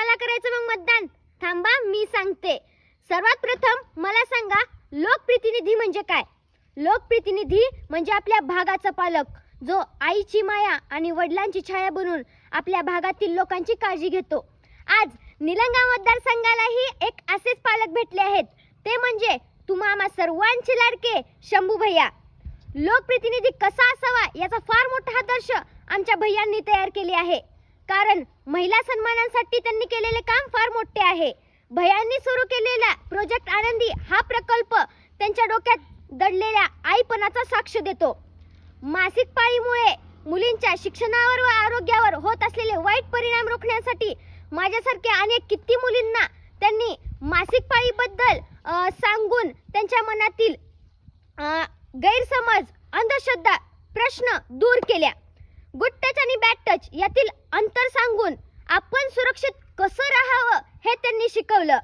कोणाला करायचं मग मतदान? थांबा मी सांगते. सर्वात प्रथम मला सांगा लोकप्रतिनिधी म्हणजे काय? लोकप्रतिनिधी म्हणजे आपल्या भागाचा पालक जो आईची माया आणि वडिलांची छाया बनून आपल्या भागातील लोकांची काळजी घेतो. आज निलंगा मतदारसंघालाही एक असेच पालक भेटले आहेत. ते म्हणजे तुम्हा सर्वांचे लाडके शंभू भैया. लोकप्रतिनिधी कसा असावा याचा फार मोठा आदर्श आमच्या भैयांनी तयार केले आहे. कारण महिला सन्मानांसाठी त्यांनी केलेले काम फार मोठे आहे. भयांनी सुरू केलेला प्रोजेक्ट आनंदी हा प्रकल्प त्यांच्या डोक्यात दडलेल्या आईपणाचा साक्ष देतो. मासिक पाळीमुळे मुलींच्या शिक्षणावर व आरोग्यावर होत असलेले वाईट परिणाम रोखण्यासाठी माझ्यासारख्या अनेक किती मुलींना त्यांनी मासिक पाळीबद्दल सांगून त्यांच्या मनातील गैरसमज अंधश्रद्धा प्रश्न दूर केल्या. गुड टच आणि बॅड टच यातील अंतर सांगून आपण सुरक्षित कसं राहावं हे त्यांनी शिकवलं.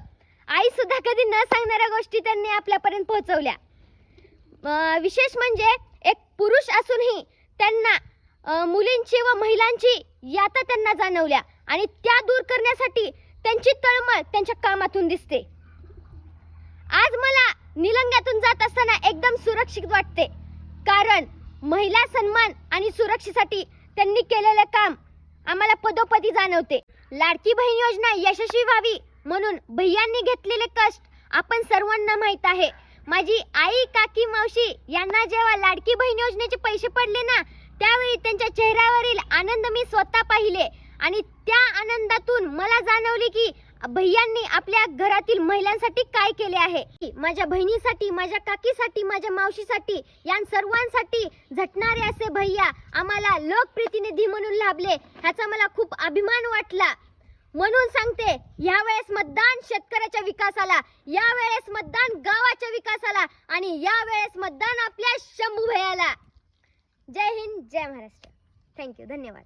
आई सुद्धा कधी न सांगणाऱ्या गोष्टी त्यांनी आपल्यापर्यंत पोहोचवल्या. विशेष म्हणजे एक पुरुष असूनही त्यांना मुलींची व महिलांची याता त्यांना जाणवल्या आणि त्या दूर करण्यासाठी त्यांची तळमळ त्यांच्या कामातून दिसते. आज मला निलंग्यातून जात असताना एकदम सुरक्षित वाटते. कारण महिला सन्मान आणि सुरक्षेसाठी त्यांनी केलेलं काम आम्हाला पदोपदी जाणवते. लाडकी बहीण योजना यशस्वी व्हावी म्हणून भैयांनी घेतलेले कष्ट आपण सर्वांना माहीत आहे. माझी आई काकी मावशी यांना जेव्हा लाडकी बहीण योजनेचे पैसे पडले ना त्यावेळी त्यांच्या चेहऱ्यावरील आनंद मी स्वतः पाहिले आणि त्या आनंदातून मला जाणवले की भैयांनी आपल्या घरातील महिलांसाठी काय केले आहे? माझ्या बहिणीसाठी माझ्या काकीसाठी माझ्या मावशीसाठी या सर्वांसाठी झटणारे असे भैया आम्हाला लोकप्रतिनिधी म्हणून लाभले ह्याचा मला खूप अभिमान वाटला. म्हणून सांगते यावेळेस मतदान शेतकऱ्याच्या विकासाला यावेळेस मतदान गावाच्या विकासाला आणि यावेळेस मतदान आपल्या शंभू भैयाला. जय हिंद जय महाराष्ट्र. थँक्यू धन्यवाद.